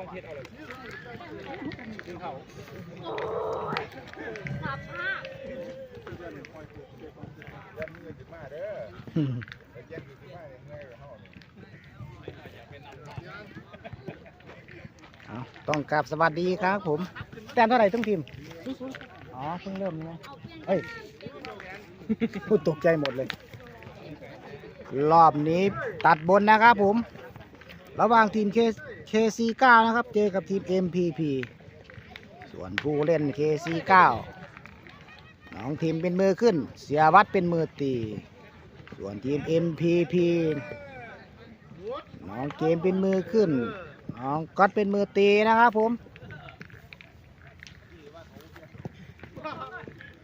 ขับผ้าเอาต้องกราบสวัสดีครับผม แต้มเท่าไหร่ทั้งทีม อ๋อเพิ่งเริ่มนะเฮ้ยพูดตกใจหมดเลย รอบนี้ตัดบนนะครับผม ระหว่างทีม K KC9 นะครับ เจอกับทีม MPP ส่วนผู้เล่น KC9 น้องทีมเป็นมือขึ้น เสียวัดเป็นมือตี ส่วนทีม MPP น้องเกมเป็นมือขึ้น น้องก๊อตเป็นมือตีนะครับผม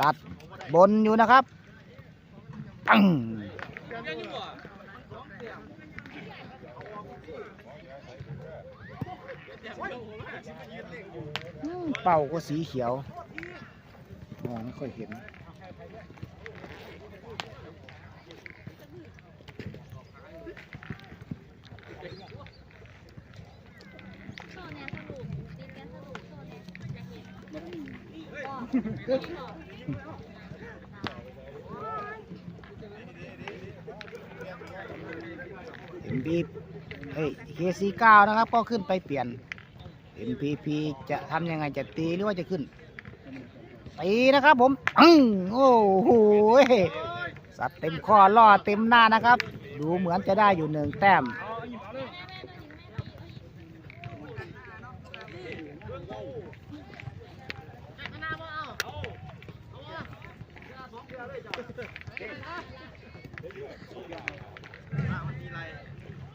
ตัดบนอยู่นะครับปัง เป่าก็สีเขียวมองไม่ค่อยเห็นเนี่ยสรุปตีนแกสรุปโซเนี่ยจะเห็นก็ MP เฮ้ย KC9 นะครับ ก็ขึ้นไปเปลี่ยน MPP จะทำยังไงจะตีหรือว่าจะขึ้นตีนะครับผมอึ้งโอ้โหสัตว์เต็มข้อล่อเต็มหน้านะครับ ดูเหมือนจะได้อยู่หนึ่งแต้ม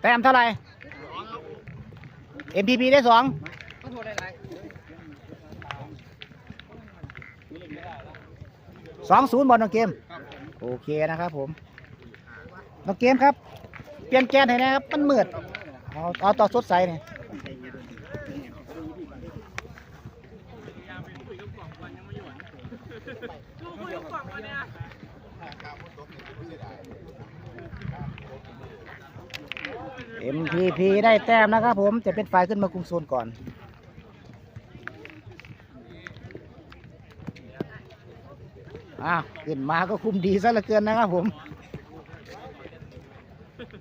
แต้มเท่าไหร่ MPP ได้สอง สองศูนย์บอลน้องเกม โอเคนะครับผมน้องเกมครับ เปลี่ยนแกนให้นะครับ มันมืดเอาเอาต่อสดใสเนี่ยเอ็มพีพีได้แต้มนะครับผม จะเป็นฝ่ายขึ้นมาคุมโซนก่อน อ้าวขึ้นมาก็คุ้มดีซะเหลือเกินนะครับผม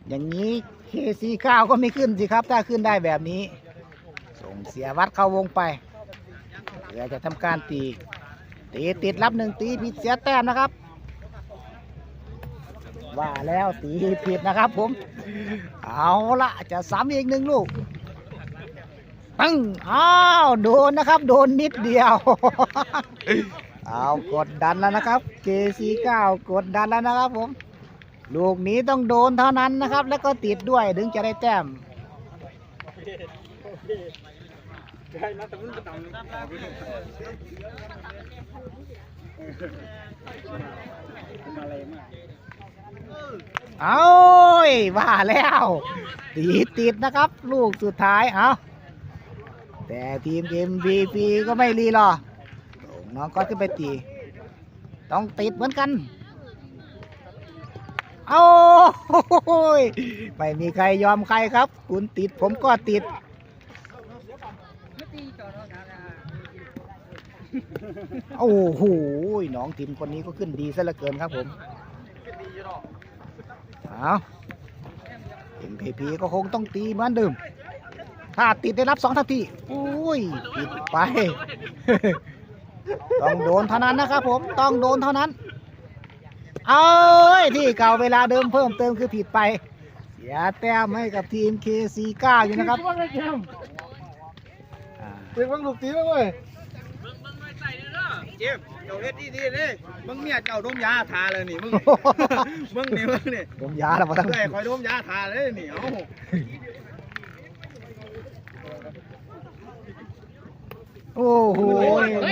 อย่างนี้เคซีเก้าก็ไม่ขึ้นสิครับ ถ้าขึ้นได้แบบนี้ ส่งเสียวัดเข้าวงไปเพื่อจะทำการตีตีติดรับหนึ่งตีผิดเสียแต้มนะครับ ว่าแล้วตีผิดนะครับผม เอาละจะซ้ำอีกหนึ่งลูกปังอ้าว โดนนะครับ โดนนิดเดียว เอากดดันแล้วนะครับ KC9 กดดันแล้วนะครับผม ลูกนี้ต้องโดนเท่านั้นนะครับ แล้วก็ติดด้วยถึงจะได้แต้มเอายว่าแล้วตีติดนะครับ ลูกสุดท้ายเอาแต่ทีม MVP ก็ไม่รีรอ น้องก็ขึ้นไปตี ต้องติดเหมือนกันอาโอ้ยไม่มีใครยอมใครครับ คุณติดผมก็ติด โอ้โหน้องทีมคนนี้ก็ขึ้นดีซะเหลือเกินครับผมเอาเอ็มพีพีก็คงต้องตีเหมือนเดิมถ้าติดได้รับสองทันทีอุ้ยผิดไป ต้องโดนเท่านั้นนะครับผมต้องโดนเท่านั้น เอ้ยที่เก่าเวลาเดิมเพิ่มเติมคือผิดไป เสียแต้มให้กับทีม KC9 อยู่นะครับเด็กบังลูกตีบ้างเว้ยเจ็บเจ้าเฮ็ดดีดีๆเลยมึงเมียเจ้าดมยาทาเลยนี่มึงมึงนี่มึงนี่ผมยาแล้วมาตั้งเอ้ยคอยดมยาทาเลยนี่เอ้า โอ้โห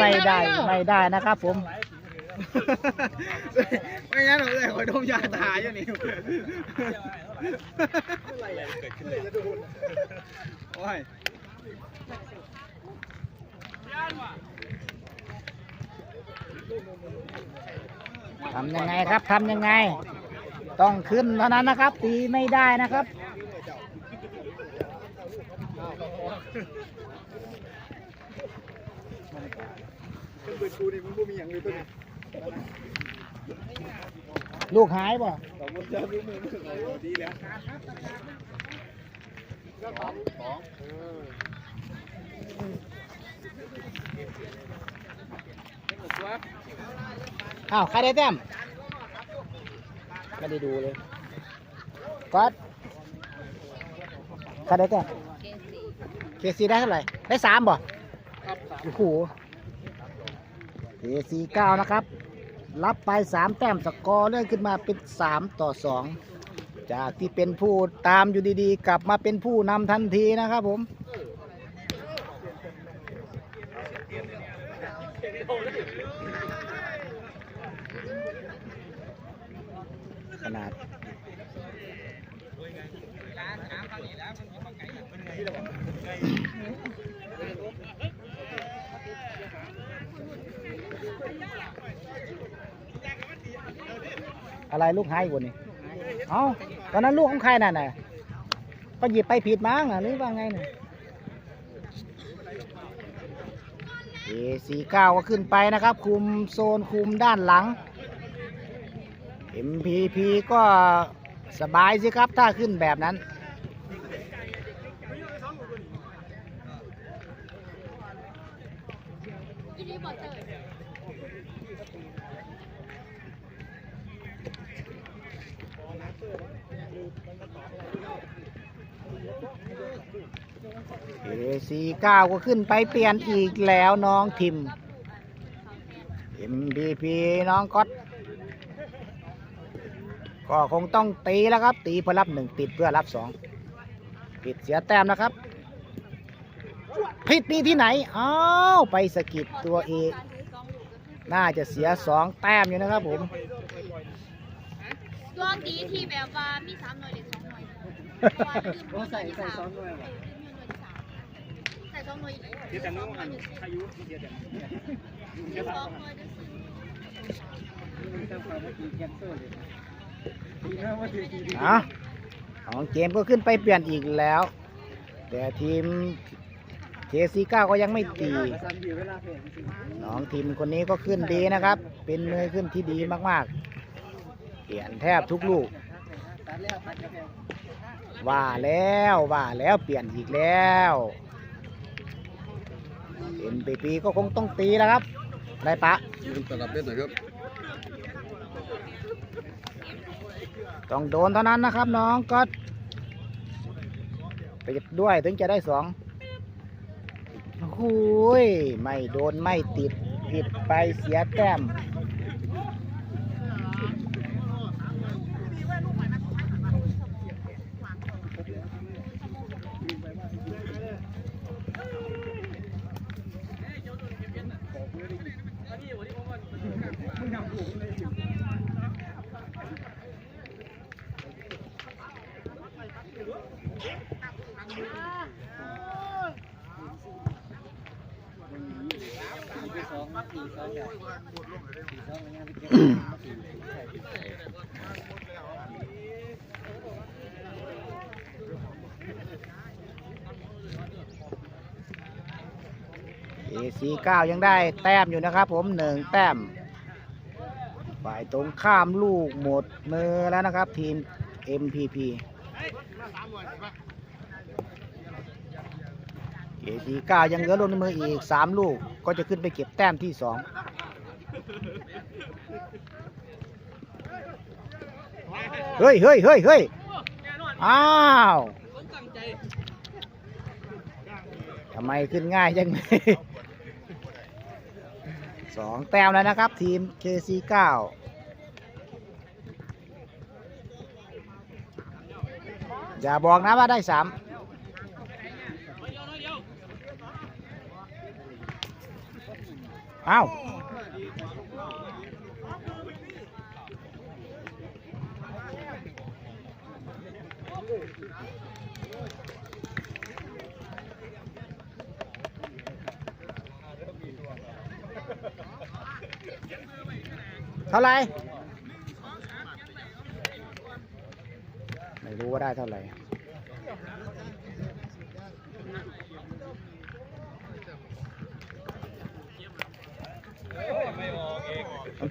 ไม่ได้ไม่ได้นะครับผม ไม่งั้นเราเลยคอยดมยาทาอยู่นี่โอ้ยทำยังไงครับทำยังไง ต้องขึ้นเท่านั้นนะครับ ตีไม่ได้นะครับ เป็นเบิดกูนี่มึงบ่มีหยังเลยตัวนี้ลูกหายป่ะขอบคุณเจอมือดีแล้วสองสองอ้าวใครได้แต้มไม่ได้ดูเลยก๊อตใครได้แต้มเกสีเคซีได้เท่าไหร่ ได้สามบ่ โอ้โหเอสีเก้านะครับ รับไปสามแต้มสกอร์เลื่อนขึ้นมาเป็นสามต่อสองจากที่เป็นผู้ตามอยู่ดีๆ กลับมาเป็นผู้นำทันทีนะครับผม อะไรลูกหายอยู่นี่เอ้าตอนนั้นลูกของใครน่ะน่ะก็หยิบไปผิดมั้งน่ะหรือว่าไงน่ะเอสีเก้าก็ขึ้นไปนะครับ คุมโซนคุมด้านหลัง MPP ก็สบายสิครับถ้าขึ้นแบบนั้น อีนี่บอเตอร์ เอสีเก้าก็ขึ้นไปเปลี่ยนอีกแล้วน้องทิม MVP น้องก๊อตก็คงต้องตีแล้วครับ ตีเพื่อรับหนึ่งติดเพื่อรับสองผิดเสียแต้มนะครับ ผิดนี่ที่ไหนอ้าวไปสกิดตัวเองน่าจะเสียสองแต้มอยู่นะครับผมตัวดีที่แบบว่า วยเพราะว่าลืมหน่วยที่สามเออลืมหน่วยที่สามใส่สองหน่วยเดี๋ยวแต่น้องอันอายุเดี๋ยวแต่มีสองหน่วยวยสิอะของเกมก็ขึ้นไปเปลี่ยนอีกแล้ว แต่ทีมเคซีเก้าก็ยังไม่ตีน้องทีมคนนี้ก็ขึ้นดีนะครับ เป็นมือขึ้นที่ดีมากๆ เปลี่ยนแทบทุกลูก ว่าแล้วว่าแล้วเปลี่ยนอีกแล้วเอ็นปีปีก็คงต้องตีแล้วครับได้ปะคุณตลับเล่นหน่อยครับต้องโดนเท่านั้นนะครับ น้องก็ติดด้วยถึงจะได้สองโอ้โหยไม่โดนไม่ติดผิดไปเสียแต้ม เอซีเก้ายังได้แต้มอยู่นะครับ ผมหนึ่งแต้ม ฝ่ายตรงข้ามลูกหมดมือแล้วนะครับ ทีม MPP เอซีเก้ายังเหลือลงในมืออีกสามลูกก็จะขึ้นไปเก็บแต้มที่สองเฮ้ยเฮ้ยเฮ้ยเฮ้ยอ้าวทำไมขึ้นง่ายจังเลย สองแต้มแล้วนะครับทีม KC9 อย่าบอกนะว่าได้สามอ้าว เท่าไหร่ไม่รู้ว่าได้เท่าไหร่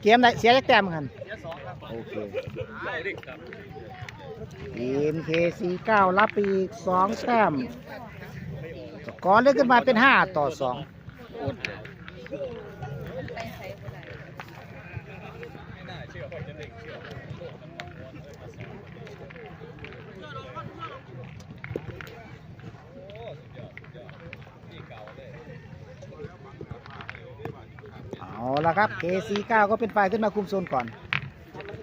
เกมได้เสียจักแต้มกันโอเคทีมเคซีเก้ารับปีสองแต้มก่อนเลื่อนขึ้นมาเป็นห้าต่อสอง ละครับ KC9 ก็เป็นฝ่ายขึ้นมาคุมโซนก่อน เอาเอาเอ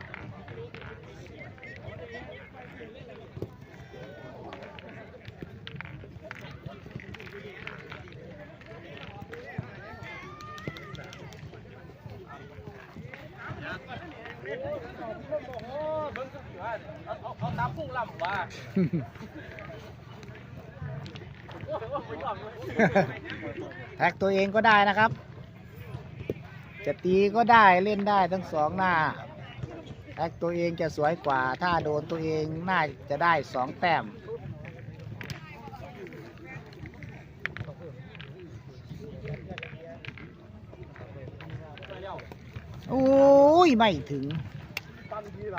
าตามพุ่งลำว่า แท็กตัวเองก็ได้นะครับ จะตีก็ได้เล่นได้ทั้งสองหน้าแท็กตัวเองจะสวยกว่า ถ้าโดนตัวเองน่าจะได้สองแต้มโอ้ ยไม่ถึงตั้งทีไร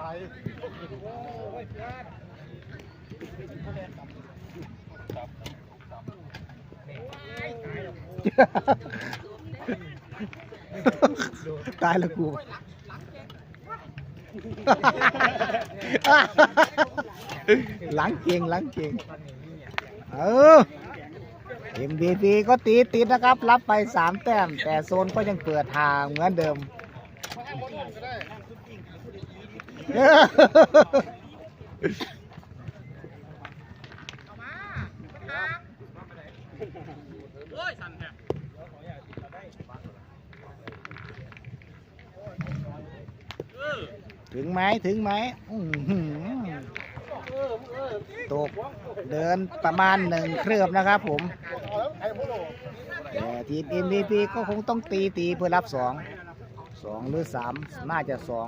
ตายแล้วกูหลังเก่งหลังเก่งเออ MVP ก็ตีติดนะครับ รับไป 3 แต้ม แต่โซนก็ยังเปิดทางเหมือนเดิม โอ้ยสั่นแท้ ถึงไหมถึงไหมอื้อหือตกเดินประมาณหนึ่งเครือบนะครับผมแต่ทีม MVP ก็คงต้องตีตีเพื่อรับสองสองหรือสามน่าจะสอง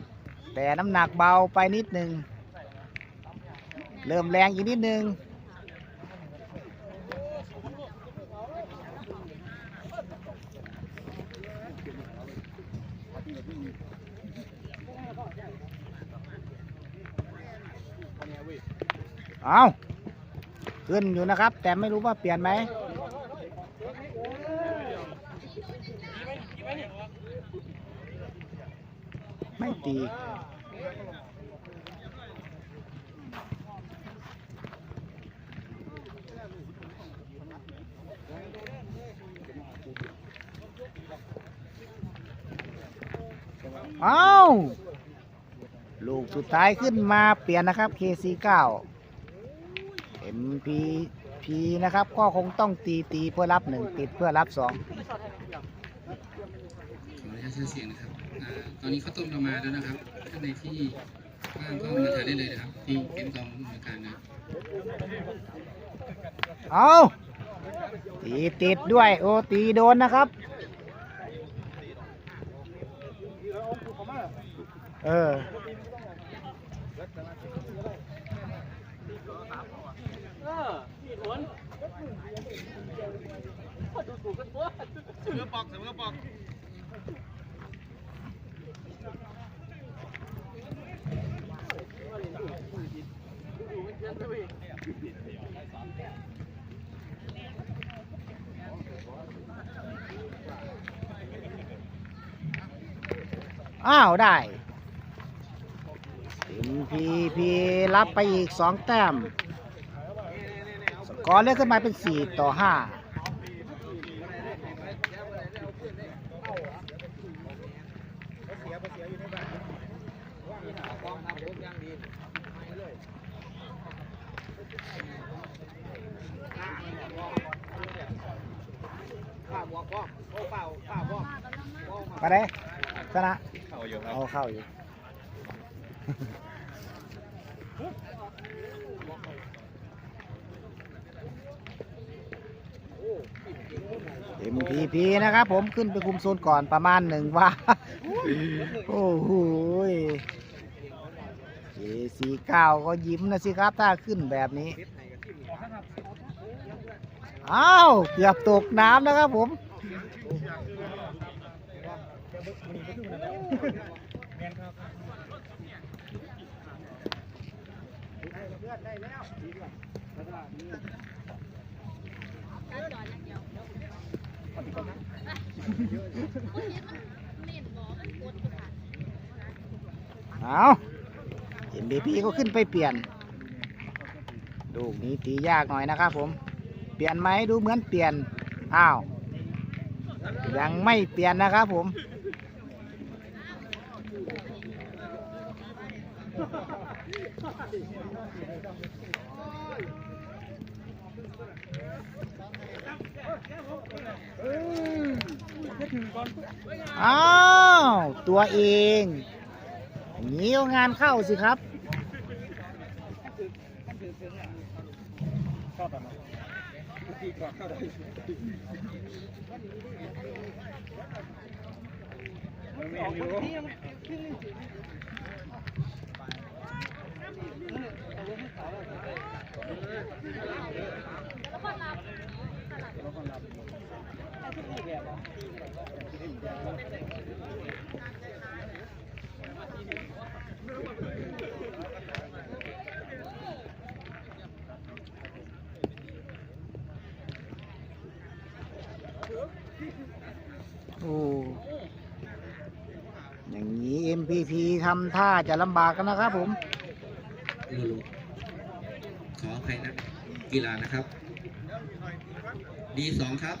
แต่น้ำหนักเบาไปนิดหนึ่ง เริ่มแรงอีกนิดหนึ่งเอาขึ้นอยู่นะครับ แต่ไม่รู้ว่าเปลี่ยนไหม ทีเอาลูกสุดท้ายขึ้นมาเปลี่ยนนะครับ KC9 MP P นะครับ ก็คงต้องตีตีเพื่อรับหนึ่งติดเพื่อรับสองขออนุญาตชื่อเสียงนะครับ ตอนนี้ข้าวต้มเรามาแล้วนะครับท่านในที่ว่างก็มาทานได้เลยนะครับ ที่เป็นกองบริการนะเอาตีติดด้วย โอตีโดนนะครับ เออเออมีหวนดูถูกกันตัวเสือปอกเสือปอก อ้าวได้ทีมพีพีรับไปอีกสองแต้ม สกอร์เลื่อนขึ้นมาเป็นสี่ต่อห้า ป้าบอกบอกโอ้ป้าป้าบอกบอกมา มาได้ชนะ เข้าอยู่ครับ เอาเข้าอยู่เอ็มพีพีนะครับผมขึ้นไปคุมโซนก่อนประมาณหนึ่งว่า โอ้โหเจสีเก้าก็ยิ้มนะสิครับ ถ้าขึ้นแบบนี้ อ้าว เกือบตกน้ำนะครับผม การจอาเดียวโอ้ยมันเบอกมันกดอยู่ค่ะเอาเอ็มบีพีก็ขึ้นไปเปลี่ยน ลูกนี้ตียากหน่อยนะครับผม เปลี่ยนไหมดูเหมือนเปลี่ยน อ้าว ยังไม่เปลี่ยนนะครับผม อ้าว ตัวเองย่างนี้ก็งานเข้าสิครับ โอ้อย่างนี้ MPP ทำท่าจะลำบากกันนะครับผมลโลขออภัยนะกีฬานะครับ ดีสองครับ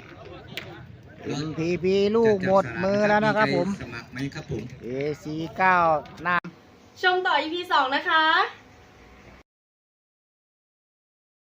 MPP ลูกหมดมือแล้วนะครับผม สมัครไหมครับผม AC9 น้ำชมต่อ EP 2 นะคะ